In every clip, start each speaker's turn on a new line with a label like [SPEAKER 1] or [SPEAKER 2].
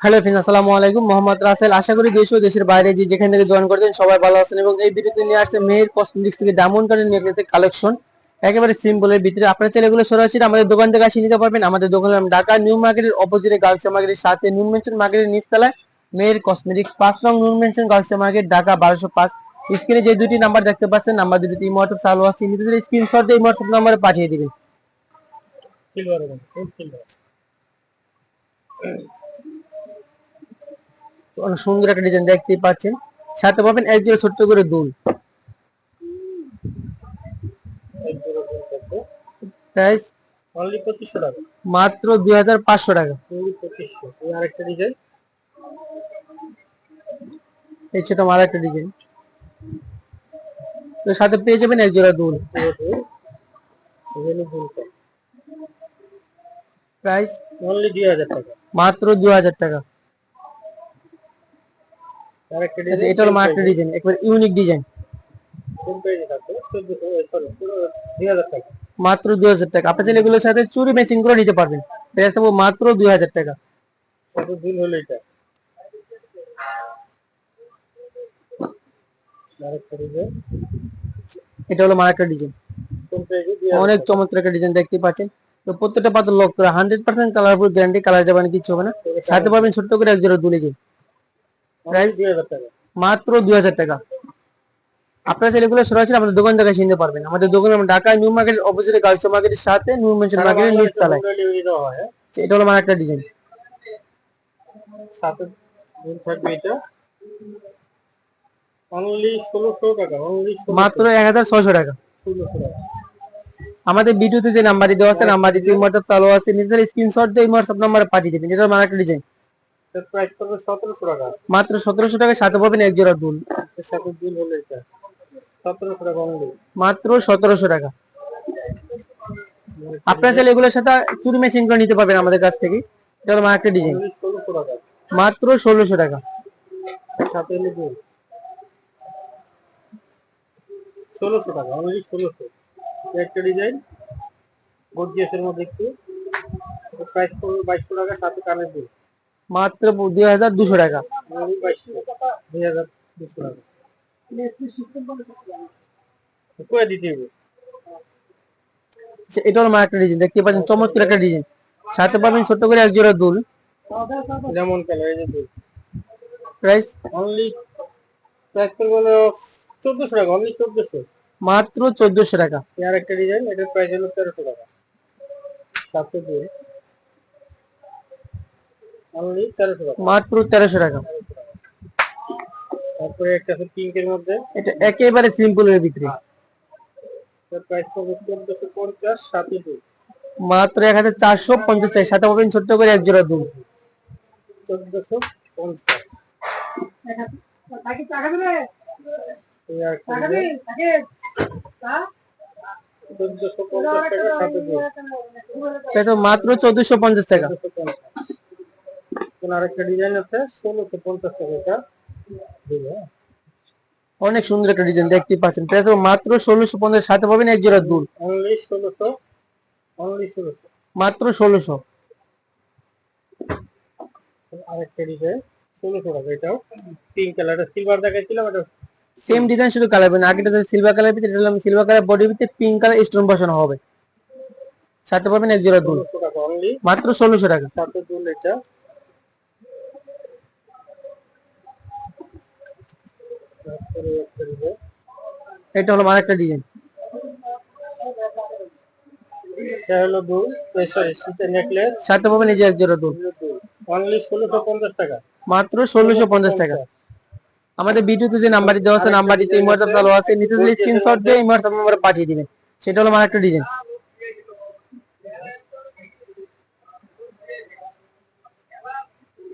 [SPEAKER 1] Hello friends, আসসালামু আলাইকুম। মোহাম্মদ রাসেল, আশা করি দেশ ও দেশের বাইরে যে যেখান থেকে জয়েন করছেন, সবাই ভালো আছেন এবং এই ভিডিওতে নিয়ে আসছে মেয়ের কসমেটিক্স থেকে ডায়মন্ড কার্ডের নেকলেসের কালেকশন একেবারে সিম্পলের ভিতরে। আপনার ছেলে এগুলো সরাসরি আমাদের দোকান থেকে আসে নিতে পারবেন। আমাদের দোকানের নাম ঢাকা নিউ মার্কেটের অপোজিটে গার্লস মার্কেটের সাথে নুন মেনশন মার্কেটের নিচতলায় মেয়ের কসমেটিক্স পাঁচ নং নুন মেনশন গার্লস মার্কেট, ঢাকা বারোশো পাঁচ। স্ক্রিনে যে দুটি নাম্বার দেখতে পাচ্ছেন নাম্বার দুটি ইমোটপ চালু আছে নিতে স্ক্রিনশট দিয়ে ইমোটপ নাম্বারে পাঠিয়ে দিবেন। অনেক সুন্দর একটা ডিজাইন দেখতেই পাচ্ছেন। সাথে পাবেন এক জোড়া ছোট্ট করে দুল। প্রাইস
[SPEAKER 2] অনলি পঁচিশশো টাকা।
[SPEAKER 1] মাত্র দুই হাজার পাঁচশো টাকা।
[SPEAKER 2] পঁচিশশো। আরেকটা ডিজাইন
[SPEAKER 1] এই ছোট আমার একটা ডিজাইন তো সাথে পেয়ে যাবেন এক জোড়া দুল। প্রাইস
[SPEAKER 2] অনলি দুই হাজার টাকা।
[SPEAKER 1] মাত্র দুই হাজার টাকা। আচ্ছা এটা হলো ডিজাইন একবার ইউনিক ডিজাইন মাত্র দুই হাজার টাকা। আপনি চাইলে এগুলোর সাথে চুরি ম্যাচিং করে নিতে পারবেন। প্রাইস মাত্র দুই হাজার টাকা।
[SPEAKER 2] কত দিন হলো এটা?
[SPEAKER 1] এটা হলো ডিজাইন। অনেক চমৎকার একটা ডিজাইন দেখতে পাচ্ছেন। তো প্রত্যেকটা পাতা লক করে। Hundred percent colourful guarantee colour যাবে কিছু হবে না। সাথে পাবেন ছোট্ট করে এক জোড়া দুলে যে
[SPEAKER 2] প্রাইস
[SPEAKER 1] মাত্র দুই হাজার টাকা। আপনারা চাইলে এগুলো সরাসরি আমাদের দোকান থেকে কিনতে পারবেন। আমাদের দোকান ঢাকা নিউ মার্কেটের অপোজিটে গার্লস মার্কেটের সাথে নিউ মেনশন মার্কেটের নিচ তলায়
[SPEAKER 2] হ্যাঁ?
[SPEAKER 1] এটা হলো আমার একটা ডিজাইন
[SPEAKER 2] সাথে থাকবে এটা। অনলি ষোলোশো টাকা অনলি
[SPEAKER 1] মাত্র এক হাজার ছয়শো টাকা।
[SPEAKER 2] ষোলোশো টাকা।
[SPEAKER 1] আমাদের ভিডিওতে যে নাম্বারটি দেওয়া আছে নাম্বারটি হোয়াটসঅ্যাপ চালু আছে। নিজেদের স্ক্রিনশট দিয়ে হোয়াটসঅ্যাপ নাম্বারে পাঠিয়ে দেবেন। এটা আমার একটা ডিজাইন
[SPEAKER 2] প্রাইস পড়বে সতেরোশো টাকা।
[SPEAKER 1] মাত্র সতেরোশো টাকার সাথে পাবেন এক জোড়া দুল।
[SPEAKER 2] সাথে দিন হলো এটা সতেরোশো টাকা অনলি
[SPEAKER 1] মাত্র সতেরোশো টাকা। আপনারা চাইলে এগুলোর সাথে চুরি ম্যাচিং করে নিতে পারবেন আমাদের কাছ থেকে। এটা একটা ডিজাইন
[SPEAKER 2] ষোলোশো টাকা।
[SPEAKER 1] মাত্র ষোলোশো টাকা।
[SPEAKER 2] সাথে হলো দিন ষোলোশো টাকা অনলি ষোলোশো। একটা ডিজাইন গর্জিয়াসের মধ্যে একটু। প্রাইস পড়বে বাইশশো টাকা সাথে কানের দিন
[SPEAKER 1] মাত্র দুই হাজার দুশো টাকা।
[SPEAKER 2] দুই হাজার দুশো টাকা করে দিতে হবে।
[SPEAKER 1] আচ্ছা, এটা হলো একটা ডিজাইন দেখতে পাচ্ছেন চমৎকার একটা ডিজাইন সাথে পাবেন ছোট্ট করে এক জোড়া দুল।
[SPEAKER 2] যেমন কালার এই যে দুই
[SPEAKER 1] প্রাইস
[SPEAKER 2] অনলি পড়বে হলো চোদ্দশো টাকা অনলি চোদ্দশো।
[SPEAKER 1] মাত্র চোদ্দশো টাকা।
[SPEAKER 2] আর একটা ডিজাইন এটার প্রাইস হলো তেরোশো টাকা। দুই টাকা
[SPEAKER 1] মাত্র তেরোশো টাকা।
[SPEAKER 2] তারপরে একটা আছে পিঙ্কের মধ্যে।
[SPEAKER 1] এটা একেবারে সিম্পলের
[SPEAKER 2] সাথে
[SPEAKER 1] মাত্র এক হাজার চারশো পঞ্চাশ টাকা। সাথে পাবেন ছোট্ট করে এক জোড়া দুল
[SPEAKER 2] চোদ্দশো পঞ্চাশ।
[SPEAKER 1] মাত্র চোদ্দশো পঞ্চাশ টাকা।
[SPEAKER 2] ডিজাইন আছে ষোলোশো পঞ্চাশ টাকা।
[SPEAKER 1] অনেক সুন্দর একটা ডিজাইন দেখতে পাচ্ছেন। মাত্র ষোলোশো পঞ্চাশ সাথে পাবেন এক জোড়া দুল।
[SPEAKER 2] অনলি ষোলোশো অনলি ষোলোশো।
[SPEAKER 1] মাত্র ষোলোশো।
[SPEAKER 2] আরেকটা ডিজাইন ষোলোশো টাকা এটাও। পিঙ্ক কালার সিলভার দেখাচ্ছিলাম এটা
[SPEAKER 1] সেম ডিজাইন শুধু কালার আগেটা সিলভার কালার ভিতরে এটা সিলভার কালার বডি ভিতরে পিঙ্ক কালার স্টোন বসানো হবে। সাথে পাবেন এক জোড়া দুল।
[SPEAKER 2] অনলি
[SPEAKER 1] মাত্র ষোলোশো টাকা।
[SPEAKER 2] সাথে দুল এটা তারপরে একটা ডিজাইন
[SPEAKER 1] এটা হলো আমার একটা ডিজাইন।
[SPEAKER 2] এটা হলো দুল সরি শীতের নেকলেস
[SPEAKER 1] সাথে পাবেন এই যে এক জোড়া দুল।
[SPEAKER 2] অনলি ষোলোশো পঞ্চাশ টাকা।
[SPEAKER 1] মাত্র ষোলোশো পঞ্চাশ টাকা। আমাদের ভিডিওতে যে নাম্বারটি দেওয়া আছে নাম্বারটিতে চালু আছে। নিতে দিলে স্ক্রিনশট দিয়ে হোয়াটসঅ্যাপ নাম্বারে পাঠিয়ে দিবেন। সেটা হলো আমার একটা ডিজাইন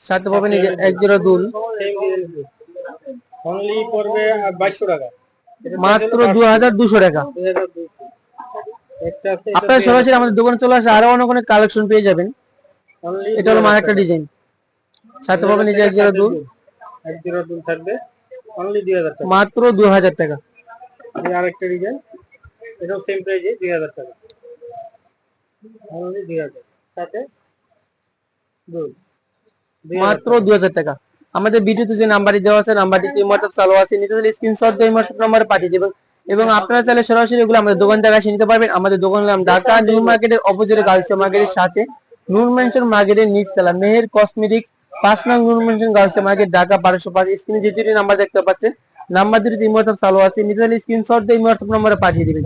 [SPEAKER 1] সাথে পাবেন এই যে এক জোড়া দুল।
[SPEAKER 2] অনলি পড়বে বাইশশো টাকা।
[SPEAKER 1] মাত্র দু হাজার দুশো টাকা।
[SPEAKER 2] একটা আছে
[SPEAKER 1] আপনারা সরাসরি আমাদের দোকানে চলে আসে আরও অনেক অনেক কালেকশন পেয়ে যাবেন।
[SPEAKER 2] অনলি
[SPEAKER 1] এটা হলো মার একটা ডিজাইন সাথে পাবেন এই যে এক জোড়া দুল।
[SPEAKER 2] এক জোড়া দুল থাকবে অনলি দুই হাজার টাকা।
[SPEAKER 1] মাত্র দু হাজার টাকা।
[SPEAKER 2] এই আরেকটা ডিজাইন এটাও সেম প্রাইজে দুই হাজার টাকা। অনলি দুই হাজার সাথে দুল।
[SPEAKER 1] মাত্র দু হাজার টাকা। আমাদের ভিডিওতে যে নাম্বারটি দেওয়া আছে, নাম্বারটি হোয়াটসঅ্যাপ চালু আছে, নিতে চাইলে স্ক্রিনশট দিয়ে হোয়াটসঅ্যাপ নাম্বারে পাঠিয়ে দেবেন। এবং আপনারা চাইলে সরাসরি এগুলো আমাদের দোকান থেকে এসে নিতে পারবেন। আমাদের দোকান নাম ঢাকা নিউ মার্কেটের অপোজিটে গার্লস মার্কেটের সাথে। নূর মেনশন মার্কেটের নিচ তলা, মেহের কসমেটিক্স পাঁচ নং Noor mansion girls market, Dhaka বারোশো পাঁচ। স্ক্রিনে যে দুটি নাম্বার দেখতে পাচ্ছেন নাম্বার দুটি হোয়াটসঅ্যাপ চালু আছে, নিতে চাইলে স্ক্রিনশট দিয়ে হোয়াটসঅ্যাপ নাম্বারে পাঠিয়ে দিবেন।